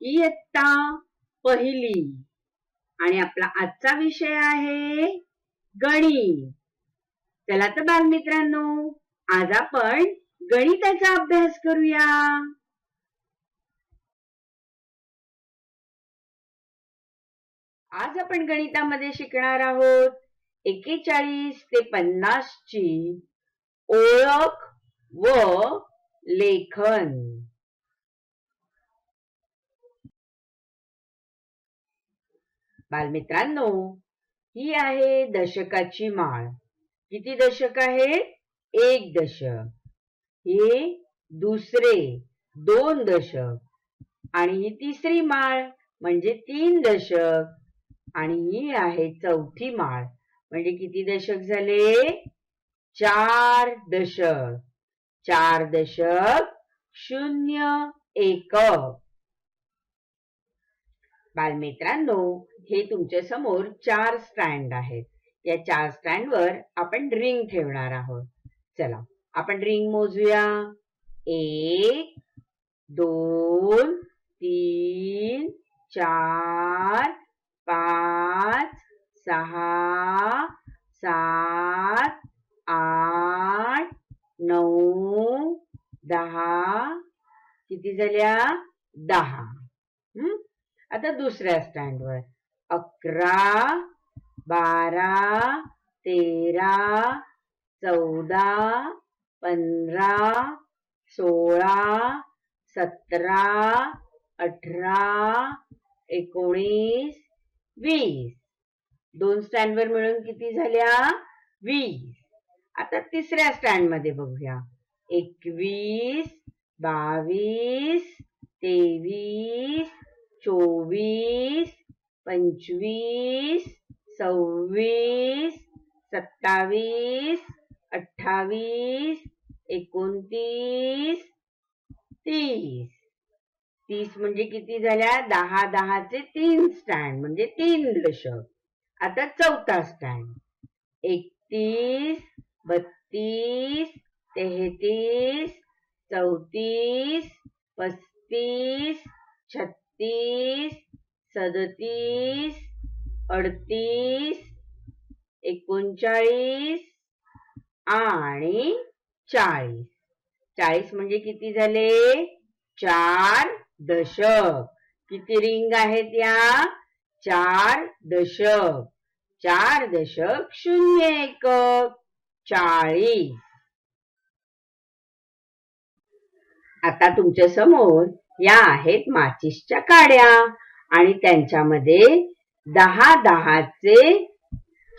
इयत्ता पहिली. आणि आपला आजचा विषय आहे गणित. चला तर बालमित्रांनो आज आपण गणिताचा अभ्यास करूया. आज आपण गणितामध्ये शिकणार आहोत एकेचाळीस ते पन्नास ची ओळख व लेखन. बालमित्रांनो ही आहे दशकाची माळ. किती दशक आहे? एक दशक. हे दुसरे दोन दशक. आणि ही तिसरी माळ म्हणजे तीन दशक. आणि ही आहे चौथी माळ. म्हणजे किती दशक झाले? चार दशक. चार दशक शून्य एक. बालमित्रांनो हे तुमच्यासमोर चार स्टँड आहेत. या चार स्टँडवर आपण रिंग ठेवणार आहोत. चला आपण रिंग मोजूया. एक दोन तीन चार पाच सहा सात आठ नऊ दहा. किती झाल्या? दहा. आता दुसऱ्या स्टँडवर अकरा बारा तेरा चौदा पंधरा सोळा सतरा अठरा एकोणीस वीस. दोन स्टँडवर मिळून किती झाल्या? वीस. आता तिसऱ्या स्टँडमध्ये बघूया. एकवीस बावीस तेवीस चोवीस पंचवीस सव्वीस सत्तावीस अठ्ठावीस एकोणतीस तीस. तीस म्हणजे किती झाल्या? दहा दहाचे तीन स्टँड म्हणजे तीन दशक. आता चौथा स्टँड. एकतीस बत्तीस तेहतीस चौतीस पस्तीस छत्तीस सदतीस अडतीस एकोणचाळीस आणि चाळीस. चाळीस म्हणजे किती झाले? चार दशक. किती रिंग आहेत या? चार दशक. चार दशक शून्य एकक. चाळीस. आता तुमच्यासमोर या आहेत माचीसच्या काड्या. आणि त्यांच्यामध्ये दहा दहाचे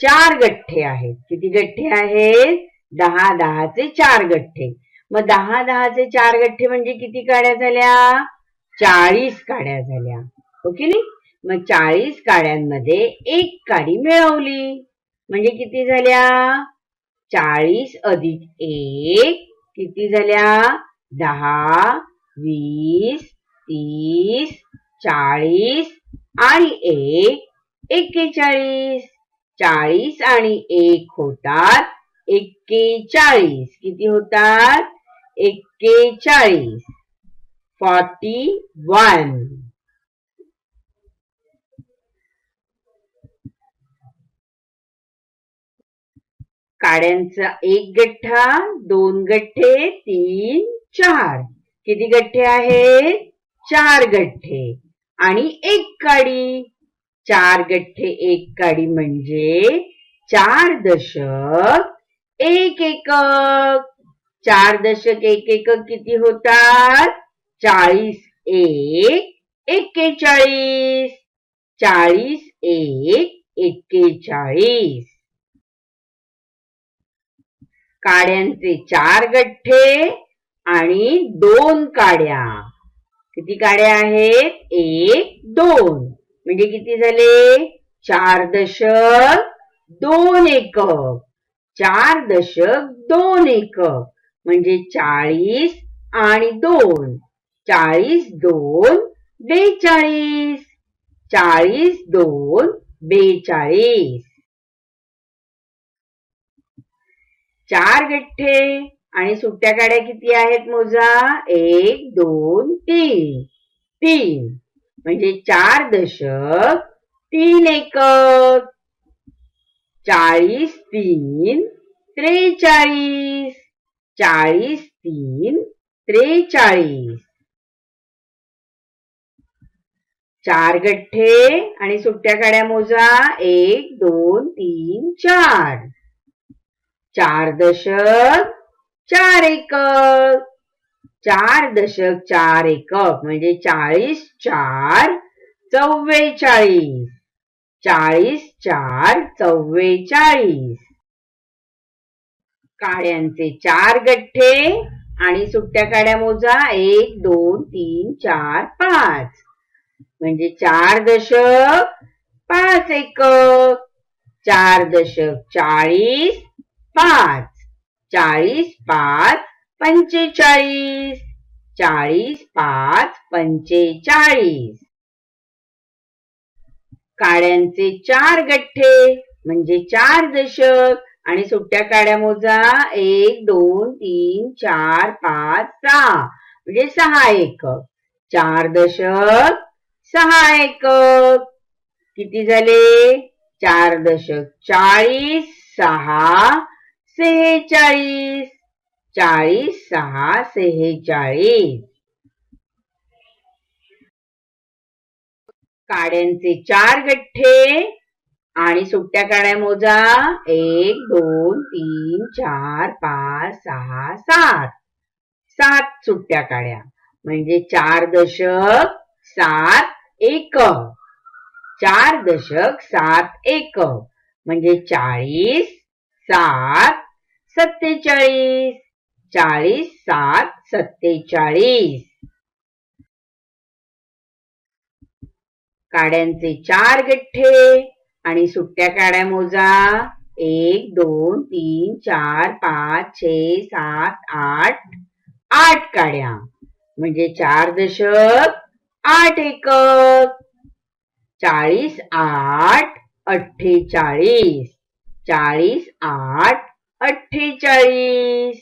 चार गठ्ठे आहेत. किती गठ्ठे आहेत? दहा दहाचे चार गठ्ठे. मग दहा दहाचे चार गठ्ठे म्हणजे किती काड्या झाल्या? चाळीस काड्या झाल्या. हो ओके नाही? मग चाळीस काड्यांमध्ये एक काडी मिळवली. म्हणजे किती झाल्या? चाळीस अधिक एक किती झाल्या? दहा वीस तीस चाळीस आणि एक एक्केचाळीस. चाळीस आणि एक होतात एक्केचाळीस. किती होतात? एक्केचाळीस. Forty one. काड्यांचा एक गठ्ठा दोन गठ्ठे तीन चार. किती गठ्ठे आहेत? चार गठ्ठे. आणि एक काडी. चार गठ्ठे एक काडी म्हणजे चार दशक एक एकक. चार दशक एक एकक किती होतात? चाळीस एक एक्केचाळीस. चाळीस एक एक्केचाळीस. काड्यांचे चार गठ्ठे आणि दोन काड्या. किती काड्या आहेत? एक दोन. म्हणजे किती झाले? चार दशक दोन एकक. चार दशक दोन एकक. म्हणजे चाळीस आणि दोन. चाळीस दोन बेचाळीस. चाळीस दोन बेचाळीस. चार गठ्ठे. आणि सुट्ट्या काड्या किती आहेत मोजा? एक दोन तीन. तीन. म्हणजे चार दशक तीन एकक. चाळीस तीन त्रेचाळीस. चाळीस तीन त्रेचाळीस. चार गठ्ठे आणि सुट्ट्या काड्या मोजा. एक दोन तीन चार. चार दशक चार एकक. चार दशक चार एकक म्हणजे चाळीस चार चव्वेचाळीस. चाळीस चार चव्वेचाळीस. काड्यांचे चार गठ्ठे आणि सुट्ट्या काड्या मोजा. एक दोन तीन चार पाच. म्हणजे चार दशक पाच एकक. चार दशक चाळीस पाच. चाळीस पाच पंचेचाळीस. चाळीस पाच पंचेचाळीस. काड्यांचे चार गठ्ठे म्हणजे चार दशक आणि सुट्ट्या काड्या मोजा. एक दोन तीन चार पाच सहा. म्हणजे सहा एकक. चार दशक सहा एकक. किती झाले? चार दशक चाळीस सहा सेहेचाळीस. चाळीस सहा सेहेचाळीस. काड्यांचे चार गठ्ठे आणि सुट्ट्या काड्या मोजा. एक दोन तीन चार पाच सहा सात. सात सुट्ट्या काड्या. म्हणजे चार दशक सात एक. चार दशक सात एक. म्हणजे चाळीस सात सत्तेचाळीस. चाळीस सात सत्तेचाळीस. काड्यांचे चार गठ्ठे आणि सुट्ट्या काड्या मोजा. एक दोन तीन चार पाच छे सात आठ. आठ काड्या. म्हणजे चार दशक आठ एकक. चाळीस आठ अठ्ठेचाळीस. चाळीस आठ अठ्ठेचाळीस.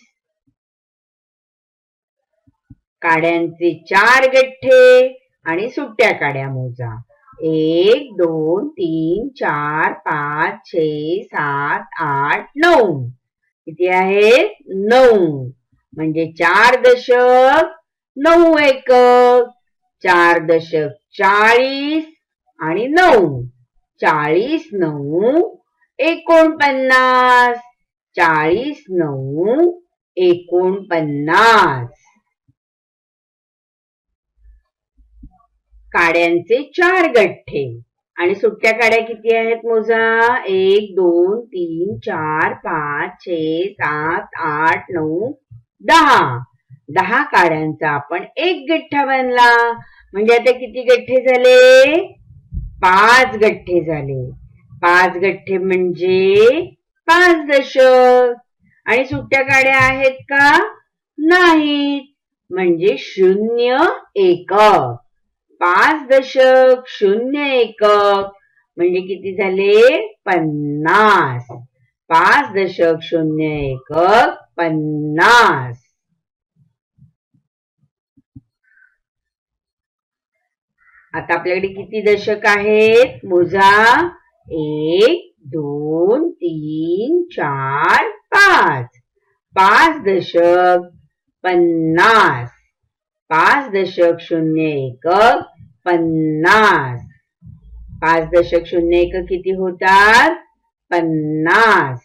काड्यांचे चार गठ्ठे आणि सुट्ट्या काड्या मोजा. एक दोन तीन चार पाच छे सात आठ नऊ. किती आहे नऊ. म्हणजे चार दशक नऊ एकक. चार दशक चाळीस आणि नऊ. चाळीस नऊ एकोणपन्नास. चाळीस नऊ एकोणपन्नास. काड्यांचे चार गठ्ठे. आणि सुट्ट्या काड्या किती आहेत मोजा? एक दोन तीन चार पाच छे सात आठ नऊ दहा. दहा काड्यांचा आपण एक गठ्ठा बनला. म्हणजे आता किती गठ्ठे झाले? पाच गठ्ठे झाले. पाच गठ्ठे म्हणजे पाच दशक. आणि सुट्ट्या काड्या आहेत का? नाहीत. म्हणजे शून्य एकक. पाच दशक शून्य एकक. म्हणजे किती झाले? पन्नास. पाच दशक शून्य एकक पन्नास. आता आपल्याकडे किती दशक आहेत? मोजा. एक दोन तीन चार पाच. पाच दशक पन्नास. पाच दशक शून्य एकक पन्नास. पाच दशक शून्य एक किती होतात? पन्नास.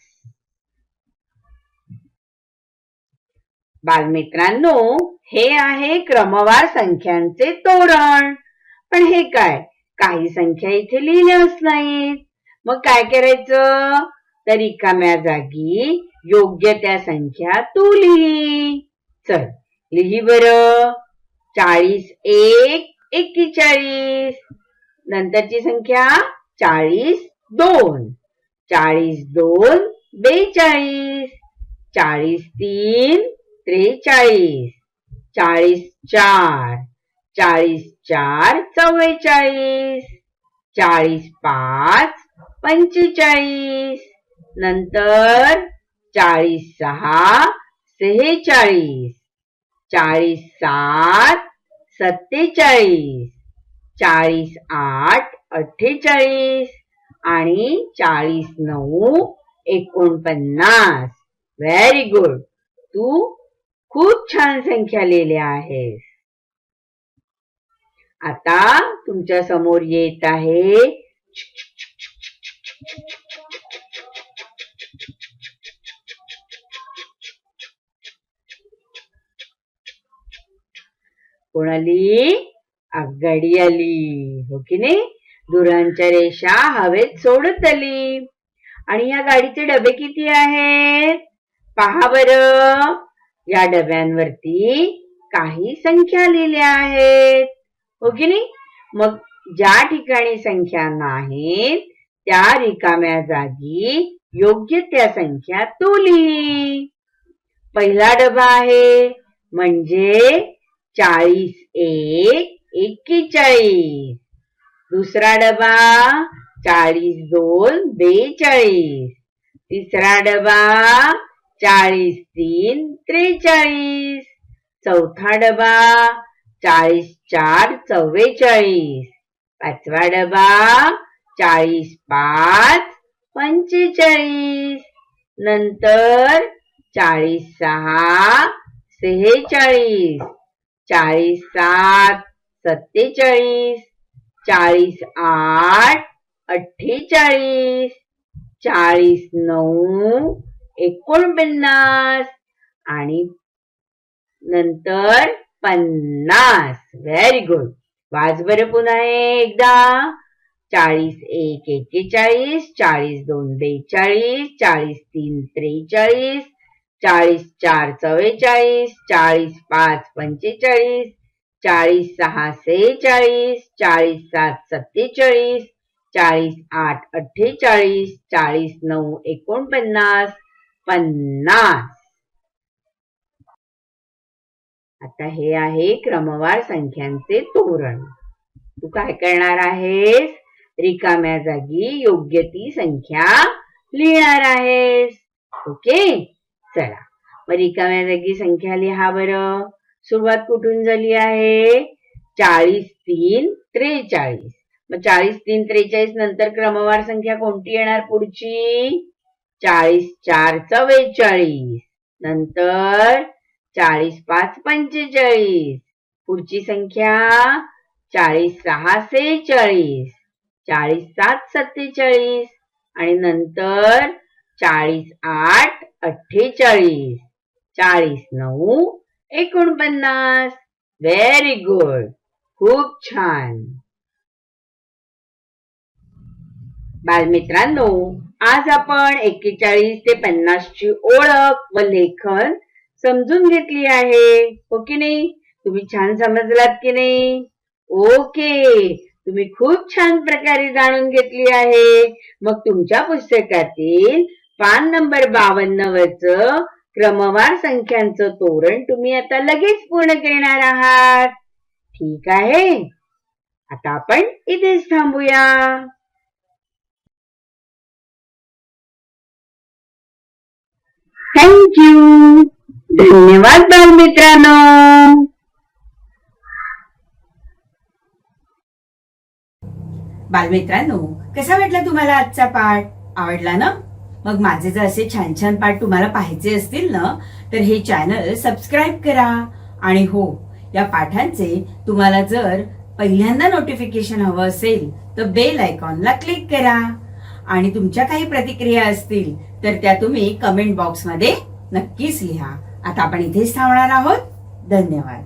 बालमित्रांनो हे आहे क्रमवार संख्यांचे तोरण. पण हे काय? काही संख्या इथे लिहिल्याच नाहीत मग काय करायचं? तर रिकाम्या जागी योग्य त्या संख्या तू लिही. चल लिही बर. चाळीस एक एक्केचाळीस. नंतरची संख्या चाळीस दोन. चाळीस दोन बेचाळीस. चाळीस तीन त्रेचाळीस. चाळीस चार. चाळीस चार चव्वेचाळीस. चाळीस पाच पंचेचाळीस. नंतर चाळीस सहा सेहेचाळीस. चाळीस सात सत्तेचाळीस. चाळीस आठ अठ्ठेचाळीस. आणि चाळीस नऊ एकोणपन्नास. व्हेरी गुड तू खूप छान संख्या लिहिल्या आहेस. आता तुमच्यासमोर येत आहे कोणाली? आगगाडी आली हो की नाही? दुरांच्या रेषा हवेत सोडत आली. आणि या गाडीचे डबे किती आहेत? पहा बर. या डब्यांवरती काही संख्या लिहिल्या आहेत. हो की नाही? मग ज्या ठिकाणी संख्या नाहीत त्या रिकाम्या जागी योग्य त्या संख्या तू लिही. पहिला डबा आहे म्हणजे चाळीस एक एक्केचाळीस. दुसरा डबा चाळीस दोन बेचाळीस. तिसरा डबा चाळीस तीन त्रेचाळीस. चौथा डबा चाळीस चार चव्वेचाळीस. पाचवा डबा चाळीस पाच पंचेचाळीस. नंतर चाळीस सहा सेहेचाळीस. चाळीस सात सत्तेचाळीस. चाळीस आठ अठ्ठेचाळीस. चाळीस नऊ एकोणपन्नास. आणि नंतर पन्नास. व्हेरी गुड वाज बरं पुन्हा एकदा. चाळीस एक एक्केचाळीस. चाळीस दोन बेचाळीस. चाळीस तीन त्रेचाळीस. चाळीस चार चव्वेचाळीस चाळीस पाच पंचेचाळीस चाळीस सहा सेहेचाळीस चाळीस सात सत्तेचाळीस चाळीस आठ अठ्ठेचाळीस चाळीस नऊ एकोणपन्नास पन्नास. आता हे आहे क्रमवार संख्यांचे तोरण. तू काय करणार आहेस? रिकाम्या जागी योग्य ती संख्या लिहिणार आहेस. ओके? चला. मग रिकाम्या जागी संख्या लिहा बरं. सुरुवात कुठून झाली आहे? चाळीस तीन त्रेचाळीस. मग चाळीस तीन त्रेचाळीस नंतर क्रमवार संख्या कोणती येणार पुढची? चाळीस चार चव्वेचाळीस. नंतर चाळीस पाच पंचेचाळीस. पुढची संख्या चाळीस सहा सेहेचाळीस. चाळीस सात सत्तेचाळीस. आणि नंतर चाळीस आठ अठ्ठेचाळीस चाळीस नऊ एकोणपन्नास. व्हेरी गुड खूप छान. बालमित्रांनो आज आपण एक्केचाळीस ते पन्नास ची ओळख व लेखन समजून घेतली आहे. हो की नाही? तुम्ही छान समजलात की नाही? ओके. तुम्ही खूप छान प्रकारे जाणून घेतली आहे. मग तुमच्या पुस्तकातील पान नंबर बावन्न वरच क्रमवार संख्यांचं तोरण तुम्ही आता लगेच पूर्ण करणार आहात. ठीक आहे. आता आपण इथेच थांबूया. थँक्यू धन्यवाद बालमित्रांनो. बालमित्रांनो कसा वाटला तुम्हाला आजचा पाठ? आवडला ना? मग माझे जर असे छान छान पाठ तुम्हाला पाहायचे असतील ना तर हे चॅनल सबस्क्राईब करा. आणि हो या पाठांचे तुम्हाला जर पहिल्यांदा नोटिफिकेशन हवं असेल तर बेल आयकॉनला क्लिक करा. आणि तुमच्या काही प्रतिक्रिया असतील तर त्या तुम्ही कमेंट बॉक्समध्ये नक्कीच लिहा. आता आपण इथेच थांबणार आहोत. धन्यवाद.